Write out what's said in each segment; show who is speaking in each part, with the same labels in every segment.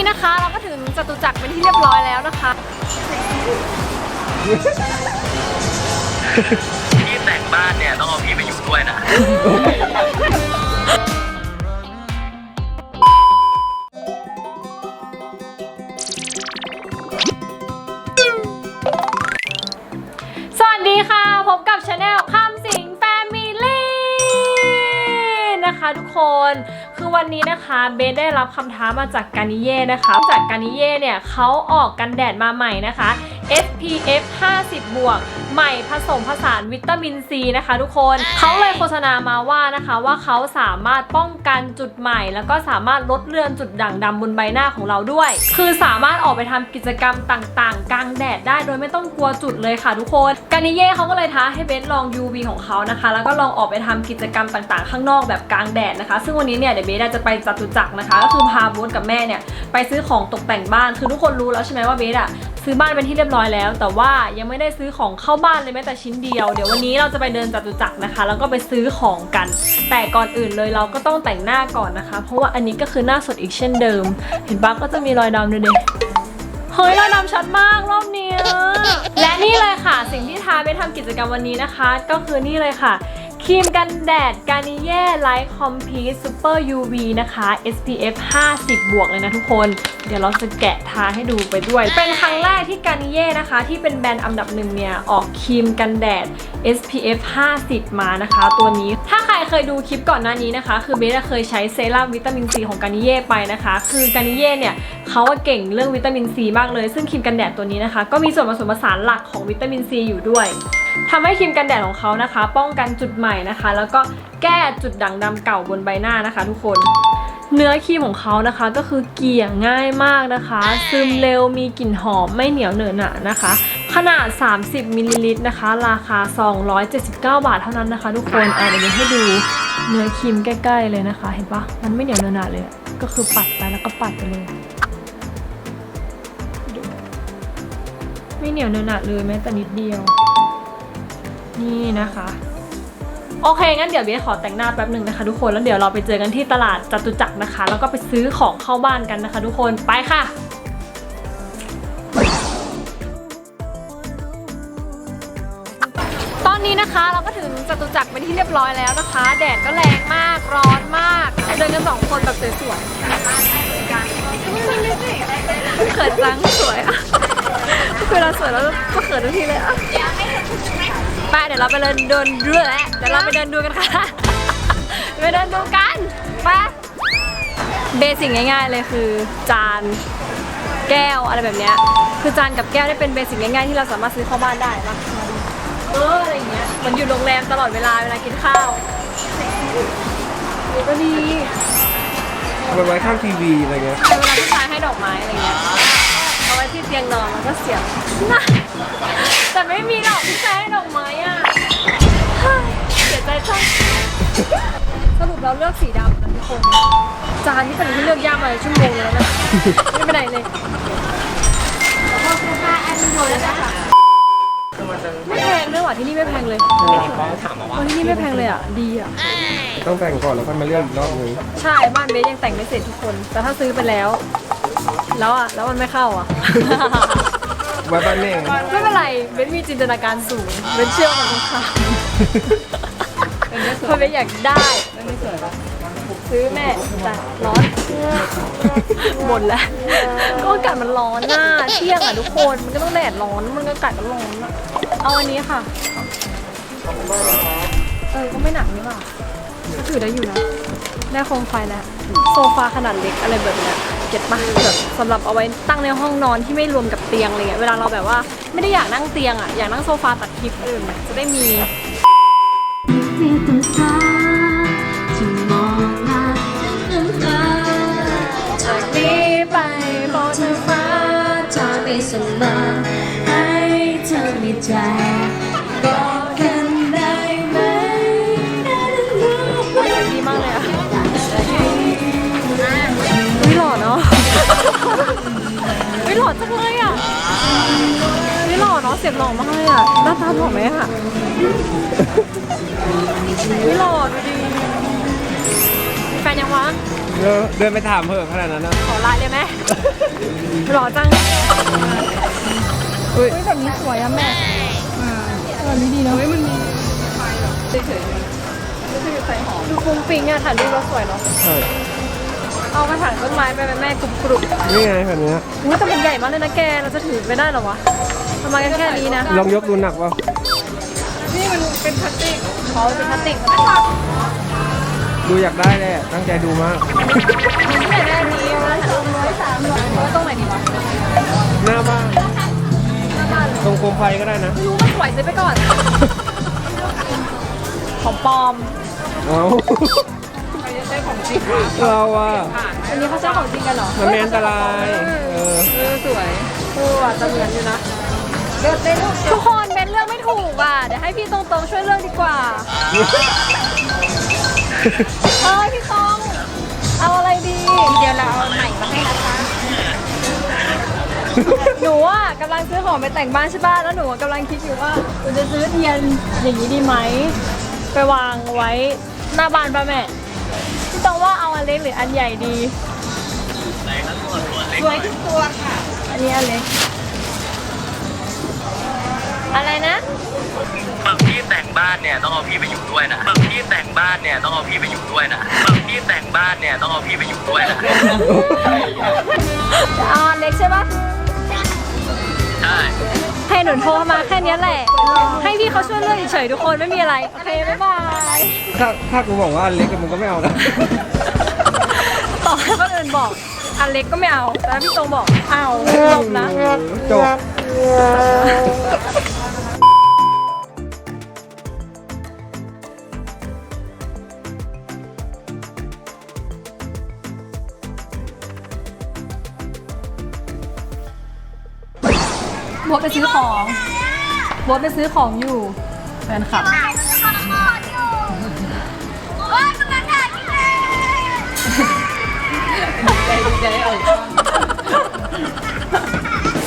Speaker 1: นี้นะคะเราก็ถึงจตุจักรเป็นที่เรียบร้อยแล้วนะคะ
Speaker 2: พี่แต่งบ้านเนี่ยต้องเอาพี่ไปอยู่ด้วยนะ
Speaker 1: สวัสดีค่ะ พบกับชาแนลข้ามสิงแฟมิลี่นะคะทุกคนคือ วันนี้นะคะเบสได้รับคำท้ามาจากกานิเย่นะคะจากกานิเย่เนี่ยเขาออกกันแดดมาใหม่นะคะ SPF 50บวก ใหม่ผสมผสานวิตามินซีนะคะทุกคนเขาเลยโฆษณามาว่านะคะว่าเขาสามารถป้องกันจุดใหม่ แล้วก็สามารถลดเลือนจุดด่างดำบนใบหน้าของเราด้วย คือสามารถออกไปทำกิจกรรมต่างๆ กลางแดดได้โดยไม่ต้องกลัวจุดเลยค่ะทุกคนกานิเย่เขาก็เลยท้าให้เบสลอง UV ของเขานะคะ แล้วก็ลองออกไปทำกิจกรรมต่างๆ ข้างนอกแบบกลางแดดนะคะ ซึ่งวันนี้เนี่ยเดี๋ยวเบสจะไปจตุจักรนะคะ ก็คือพาโบ๊ทกับแม่เนี่ยไปซื้อของตกแต่งบ้านคือทุกคนรู้แล้วใช่ไหมว่าเบสอะ ซื้อบ้านเป็นที่เรียบร้อยแล้ว แต่ว่ายังไม่ได้ซื้อของเข้าบ้านเลยแม้แต่ชิ้นเดียว เดี๋ยววันนี้เราจะไปเดินจตุจักรนะคะ แล้วก็ไปซื้อของกัน แต่ก่อนอื่นเลยเราก็ต้องแต่งหน้าก่อนนะคะ เพราะว่าอันนี้ก็คือหน้าสดอีกเช่นเดิม เห็นปะก็จะมีรอยดำด้วยเด็เฮ้ยรอยดำชัดมากรอบเนี้ยและนี่เลยค่ะ สิ่งที่ทาไปทำกิจกรรมวันนี้นะคะ ก็คือนี่เลยค่ะ ครีมกันแดดกานิเย่ไลท์คอมพีซซูเปอร์ UV นะคะ SPF 50 บวกเลยนะทุกคน เดี๋ยวเราจะแกะทาให้ดูไปด้วย เป็นครั้งแรกที่กานิเย่นะคะ ที่เป็นแบรนด์อันดับหนึ่งเนี่ย ออกครีมกันแดด SPF 50 มานะคะ ตัวนี้ถ้าใคร เคยดูคลิปก่อนหน้านี้นะคะ คือเบสเคยใช้เซรั่มวิตามินซีของกานิเย่ไปนะคะ คือกานิเย่เนี่ยเขาว่าเก่งเรื่องวิตามินซีมากเลย ซึ่งครีมกันแดดตัวนี้นะคะ ก็มีส่วนผสมผสานหลักของวิตามินซีอยู่ด้วยทำให้ครีมกันแดดของเขานะคะ ป้องกันจุดใหม่นะคะ แล้วก็แก้จุดด่างดำเก่าบนใบหน้านะคะ ทุกคนเนื้อครีมของเขานะคะก็คือเกลี่ยง่ายมากนะคะ ซึมเร็วมีกลิ่นหอมไม่เหนียวเหนอะหนะนะคะ ขนาด 30มิลลิลิตรนะคะ ราคา 279 บาทเท่านั้นนะคะ ทุกคนอะเดี๋ยวให้ดูเนื้อครีมใกล้ ๆ เลยนะคะ เห็นปะมันไม่เหนียวเหนอะหนะเลย ก็คือปัดไปแล้วก็ปัดไปเลยไม่เหนียวเหนอะหนะเลยแม้แต่นิดเดียว นี่นะคะโอเค งั้นเดี๋ยวเบสขอแต่งหน้าแป๊บหนึ่งนะคะทุกคน แล้วเดี๋ยวเราไปเจอกันที่ตลาดจตุจักรนะคะ แล้วก็ไปซื้อของเข้าบ้านกันนะคะทุกคน ไปค่ะ อนนี้นะคะเราก็ถึงจตุจักรเป็นที่เรียบร้อยแล้วนะคะ แดดก็แรงมากร้อนมาก เดินกันสองคนแบบสวยๆเขินจังสวยอะเวลาสวยแล้วก็เขินทุกทีเลยอะไปเดี๋ยวเราไปเดินเดินดูแหละเดี๋ยวเราไปเดินดูกันค่ะไปเดินดูกันไปเบสิกง่าย ๆเลยคือจานแก้วอะไรแบบเนี้ยคือจานกับแก้วได้เป็นเบสิกง่ายๆที่เราสามารถซื้อเข้าบ้านได้ปะ เอออะไรอย่างเงี้ยเหมันอยู่โรงแรมตลอดเวลาเวลากินข้าวนี่ก็ดี
Speaker 3: เอาไปไว้ข้างทีวีอะไรเงี้ย
Speaker 1: เวลาผู้ชายให้ดอกไม้อะไรเงี้ยเอาไว้ที่เตียงนอนแล้วก็เสียบแต่ไม่มีดอกผู้ชายให้ดอกไม้อะเฮ้ยเสียใจจังสรุปเราเลือกสีดำนะทุกคน จานที่เป็นที่เลือกยากมาชั่วโมงแล้วนะไม่เป็นไรเล ยไม่แพงด้วยว่ะที่นี่ไม่แพงเลย
Speaker 2: ถามมา
Speaker 1: โอ้
Speaker 2: ว่า
Speaker 1: ที่นี่ไม่แพงเลยอะดีอะ
Speaker 3: ต้องแต่งก่อนแล้วค่อยมาเลือกอีกรอบนึง
Speaker 1: ใช่บ้านเบสยังแต่งไม่เสร็จทุกคน แต่ถ้าซื้อไปแล้ว แล้วอะแล้วมันไม่เข้าอะ
Speaker 3: ไว้บ้านแม่ง
Speaker 1: ไม่เป็นไรเบนมีจินตนาการสูงเบนเชื่อมันค่ะเพราะเบนอยากได้ ซื้อแม่แต่ร้อนหมดแล้ว ก็อากาศมันร้อนน่ะเที่ยงอะทุกคนมันก็ต้องแดดร้อนมันก็อากาศก็ร้อนอะเอาอันนี้ค่ะเออก็ไม่หนักนี่หว่าก็ถือได้อยู่นะได้โคมไฟแล้วโซฟาขนาดเล็กอะไรแบบเนี้ยเก็ตปะแบบสำหรับเอาไว้ตั้งในห้องนอนที่ไม่รวมกับเตียงอะไรเงี้ยเวลาเราแบบว่าไม่ได้อยากนั่งเตียงอะอยากนั่งโซฟาตัดคลิปอื่นจะได้มี
Speaker 4: ใจบอกกันได้ไหม
Speaker 1: ดีมากเลยอะวิหล่อเนาะวิหล่อจังเลยอะวิหล่อเนาะเสียงหล่อมากเลยอะหน้าตาหล่อไหมอะวิหล่อดูดีมีแฟนยังวะ
Speaker 3: เออเดินไปถามเพิ่มขนาดนั้นนะ
Speaker 1: ขอไลน์เลยไหมหล่อจัง อุ้ยแบบนี้สวยอะแม่แบบนี้ดีเนาะเฮ้ยมันมีเฉยๆดูฟุ้งฟิ้งอะถ่ายรูปแล้วสวยเนาะ
Speaker 3: ใช่
Speaker 1: เอากระถางต้นไม้ไปไหมแม่กรุบกรุบ
Speaker 3: นี่ไงแบบเนี้ย
Speaker 1: อุ้ยแต่มันใหญ่มากเลยนะแก เราจะถือไปได้เหรอวะทำไมกันแค่นี้นะ
Speaker 3: ลองยกดูหนักเปล่า
Speaker 1: นี่มันเป็นพลาสติกเขาเป็นพลาสติก
Speaker 3: ดูอยากได้แหละตั้งใจดูมาก
Speaker 1: มันใหญ่ได้ดีนะร้อยสามร้อยเอาไว้ตรงไหนดีวะ
Speaker 3: หน้าบ้าน
Speaker 1: หน้าบ้าน
Speaker 3: ตรงโคมไฟก็ได้นะ
Speaker 1: ไม่รู้มันไหวซื้อไปก่อน ของปลอม
Speaker 3: เอาเราอะ
Speaker 1: อันนี้เขาใช้ของจริงกันเหรอ
Speaker 3: มันไม่อันตรายเออ
Speaker 1: เออสวยเอออาจจะเหมือนอยู่นะทุกคนเบนเลือกไม่ถูกอะ เดี๋ยวให้พี่ตรงๆช่วยเลือกดีกว่าเออพี่ตอง หนูอะกำลังซื้อของไปแต่งบ้านใช่ป่ะแล้วหนูอะกำลังคิดอยู่ว่าหนูจะซื้อเทียนอย่างนี้ดีไหมไปวางไว้หน้าบ้านป่ะแม่พี่ตองว่าเอาอันเล็กหรืออันใหญ่ดี
Speaker 2: สวยทุกตัว
Speaker 1: อันนี้อันเล็ก อะไรนะ
Speaker 2: ฝั่งพี่แต่งบ้านเนี่ยต้องเอาพี่ไปอยู่ด้วยนะฝั่งพี่แต่งบ้านเนี่ยต้องเอาพี่ไปอยู่ด้วยนะฝั่งพี่แต่งบ้านเนี่ยต้องเอาพี่ไปอยู่ด้วยนะ
Speaker 1: จะเอาอันเล็กใช่ปะ
Speaker 2: ใช่
Speaker 1: ให้หนูโทรมาแค่เนี้ยแหละ ให้พี่เขาช่วยเลือกเฉยๆทุกคนไม่มีอะไร โอเค บ๊ายบาย
Speaker 3: ถ้าถ้ากูบอกว่าอันเล็กมึงก็ไม่เอานะ
Speaker 1: ต่อให้คนอื่นบอกอันเล็กก็ไม่เอา แต่ถ้าพี่ตรงบอกเอาจบนะ
Speaker 3: จบ
Speaker 1: บวชไปซื้อของบวชไปซื้อของอยู่แฟนคลับ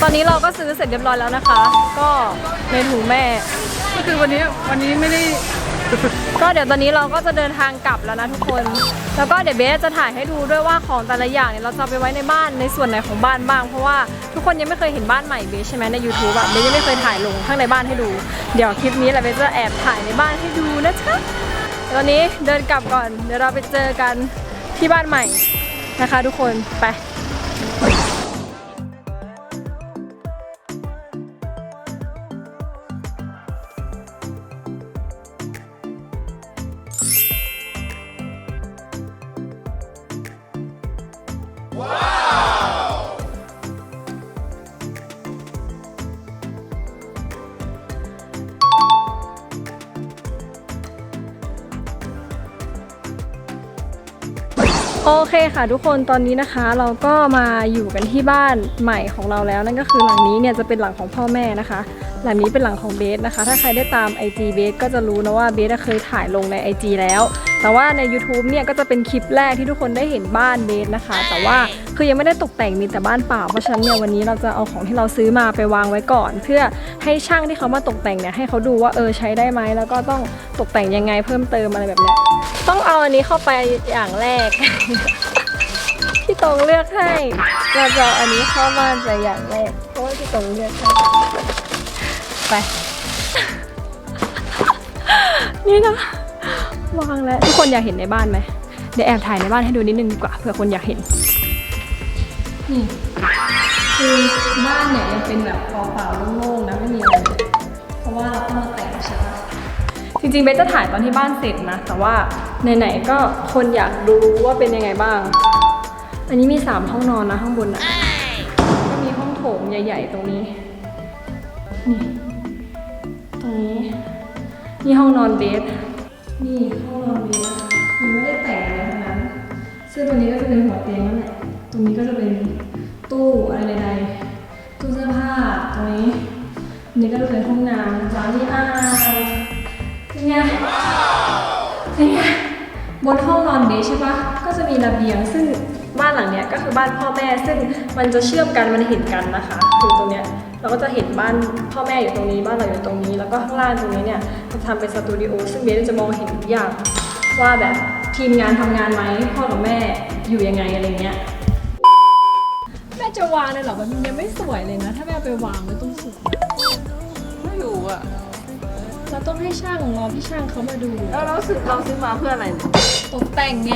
Speaker 1: ตอนนี้เราก็ซื้อเสร็จเรียบร้อยแล้วนะคะ ก็ในถุงแม่ ก็คือวันนี้วันนี้ไม่ได้ ก็เดี๋ยวตอนนี้เราก็จะเดินทางกลับแล้วนะทุกคน แล้วก็เดี๋ยวเบสจะถ่ายให้ดูด้วยว่าของแต่ละอย่างเนี่ยเราจะไปไว้ในบ้านในส่วนไหนของบ้านบ้าง เพราะว่าทุกคนยังไม่เคยเห็นบ้านใหม่เบสใช่ไหมใน YouTube อะเบสยังไม่เคยถ่ายลงข้างในบ้านให้ดู เดี๋ยวคลิปนี้แหละเบสจะแอบถ่ายในบ้านให้ดูนะจ๊ะตอนนี้เดินกลับก่อน เดี๋ยวเราไปเจอกันที่บ้านใหม่นะคะ ทุกคนไป โอเคค่ะทุกคนตอนนี้นะคะ เราก็มาอยู่กันที่บ้านใหม่ของเราแล้ว นั่นก็คือหลังนี้เนี่ยจะเป็นหลังของพ่อแม่นะคะ หลังนี้เป็นหลังของเบสนะคะ ถ้าใครได้ตาม IG เบสก็จะรู้นะว่าเบสเคยถ่ายลงใน IG แล้ว แต่ว่าใน YouTube เนี่ยก็จะเป็นคลิปแรกที่ทุกคนได้เห็นบ้านเบสนะคะ แต่ว่าคือยังไม่ได้ตกแต่งมีแต่บ้านเปล่าเพราะฉะนั้นเนี่ยวันนี้เราจะเอาของที่เราซื้อมาไปวางไว้ก่อน เพื่อให้ช่างที่เขามาตกแต่งเนี่ยให้เขาดูว่าเออใช้ได้ไหมแล้วก็ต้องตกแต่งยังไงเพิ่มเติมอะไรแบบเนี้ยต้องเอาอันนี้เข้าไปอย่างแรก พี่ตรงเลือกให้เราจะเอาอันนี้เข้าบ้านไปอย่างแรกเพราะว่าพี่ตรงเลือกให้ไป นี่นะ วางแล้วทุกคนอยากเห็นในบ้านไหมเดี๋ยวแอบถ่ายในบ้านให้ดูนิดนึงดีกว่าเผื่อคนอยากเห็น นี่คือบ้านเนี่ยยังเป็นแบบเปล่าๆโล่งๆนะไม่มีอะไรเลยเพราะว่าเราต้องมาแต่งใช่ปะจริงๆเบสจะถ่ายตอนที่บ้านเสร็จนะ แต่ว่าไหนๆก็คนอยากดูว่าเป็นยังไงบ้าง อันนี้มีสามห้องนอนนะข้างบนนะก็มีห้องโถงใหญ่ ๆ ตรงนี้นี่ตรงนี้นี่ห้องนอนเบส นี่ห้องนอนเบสนะคะยังไม่ได้แต่งอะไรทั้งนั้น ซึ่งตรงนี้ก็จะเป็นหัวเตียงนั่นแหละ ตรงนี้ก็จะเป็นตู้อะไรใดๆตู้เสื้อผ้าตรงนี้นนี้ก็จะเป็นห้องน้ำจานี่อ่างเป็นไงเป็นไงบนห้องนอนเบสใช่ปะก็จะมีระเบียงซึ่งบ้านหลังเนี้ยก็คือบ้านพ่อแม่ซึ่งมันจะเชื่อมกันมันเห็นกันนะคะคือตรงเนี้ย เราก็จะเห็นบ้านพ่อแม่อยู่ตรงนี้บ้านเราอยู่ตรงนี้ แล้วก็ข้างล่างตรงนี้เนี่ยจะทำเป็นสตูดิโอซึ่งเบสจะมองเห็นทุกอย่างว่าแบบทีมงานทำงานไหมพ่อกับแม่อยู่ยังไงอะไรเงี้ยเป็นจะวางเลยเหรอมันยังไม่สวยเลยนะ ถ้าแม่เอาไปวางไว้ตรงสุด
Speaker 5: ไม่รู้อะ
Speaker 1: เราต้องให้ช่างรอพี่ช่างเขามาดู
Speaker 5: แล้วเราซื้อเราซื้อมาเพื่ออะไรเนี่ย
Speaker 1: ตกแต่งไง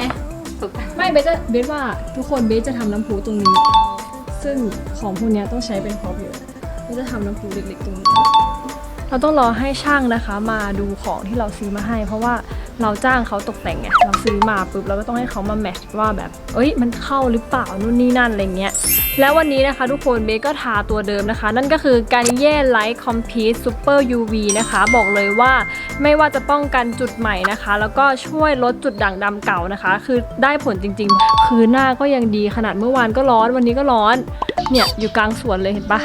Speaker 5: ตกแต่ง
Speaker 1: ไม่เบสจะเบสว่าทุกคนเบสจะทำน้ำพุตรงนี้ ซึ่งของพวกเนี้ยต้องใช้เป็นพร็อพเยอะ เบสจะทำน้ำพุเล็กๆตรงนี้เราต้องรอให้ช่างนะคะมาดูของที่เราซื้อมาให้ เพราะว่าเราจ้างเขาตกแต่งไงเราซื้อมาปุ๊บเราก็ต้องให้เขามาแมทช์ว่าแบบเอ้ยมันเข้าหรือเปล่านู่นนี่นั่นอะไรเงี้ยแล้ววันนี้นะคะทุกคนเบก็ทาตัวเดิมนะคะ นั่นก็คือ Garnier Light Compete Super UV นะคะ บอกเลยว่าไม่ว่าจะป้องกันจุดใหม่นะคะ แล้วก็ช่วยลดจุดด่างดำเก่านะคะ คือได้ผลจริงๆ คือหน้าก็ยังดีขนาดเมื่อวานก็ร้อนวันนี้ก็ร้อน เนี่ยอยู่กลางสวนเลยเห็นปะ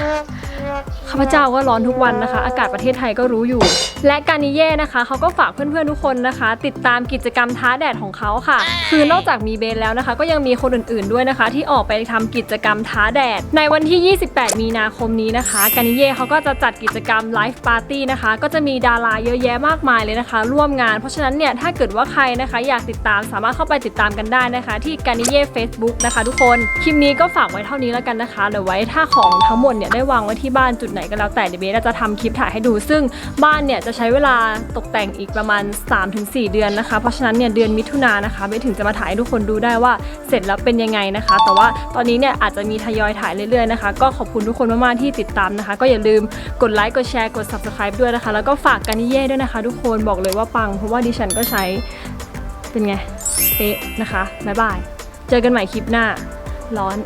Speaker 1: much. ข้าพเจ้าก็ร้อนทุกวันนะคะ อากาศประเทศไทยก็รู้อยู่ และการนิเย่นะคะเขาก็ฝากเพื่อนๆทุกคนนะคะ ติดตามกิจกรรมท้าแดดของเขาค่ะ คือนอกจากมีเบนแล้วนะคะ ก็ยังมีคนอื่นๆด้วยนะคะ ที่ออกไปทำกิจกรรมท้าแดด ในวันที่ 28 มีนาคมนี้นะคะ การนิเย่เขาก็จะจัดกิจกรรมไลฟ์ปาร์ตี้นะคะ ก็จะมีดาราเยอะแยะมากมายเลยนะคะ ร่วมงาน เพราะฉะนั้นเนี่ยถ้าเกิดว่าใครนะคะ อยากติดตามสามารถเข้าไปติดตามกันได้นะคะ ที่การนิเย่ Facebook นะคะ ทุกคนคลิปนี้ก็ฝากไว้เท่านี้แล้วกันนะคะเดี๋ยวไว้ถ้าของทั้งหมดเนี่ยได้วางไว้ที่บ้านจุดไหนก็แล้วแต่เดี๋ยวเบสจะทำคลิปถ่ายให้ดู ซึ่งบ้านเนี่ยจะใช้เวลาตกแต่งอีกประมาณ 3-4 เดือนนะคะ เพราะฉะนั้นเนี่ยเดือนมิถุนายนนะคะเบสถึงจะมาถ่ายให้ทุกคนดูได้ว่าเสร็จแล้วเป็นยังไงนะคะ แต่ว่าตอนนี้เนี่ยอาจจะมีทยอยถ่ายเรื่อยๆนะคะ ก็ขอบคุณทุกคนมากๆที่ติดตามนะคะ ก็อย่าลืมกดไลค์กดแชร์กด subscribe ด้วยนะคะ แล้วก็ฝากกันนิเย่ด้วยนะคะ ทุกคนบอกเลยว่าปังเพราะว่าดิฉันก็ใช้เป็นไงเป๊ะนะคะบ๊ายบายเจอกันใหม่คลิปหน้าร้อน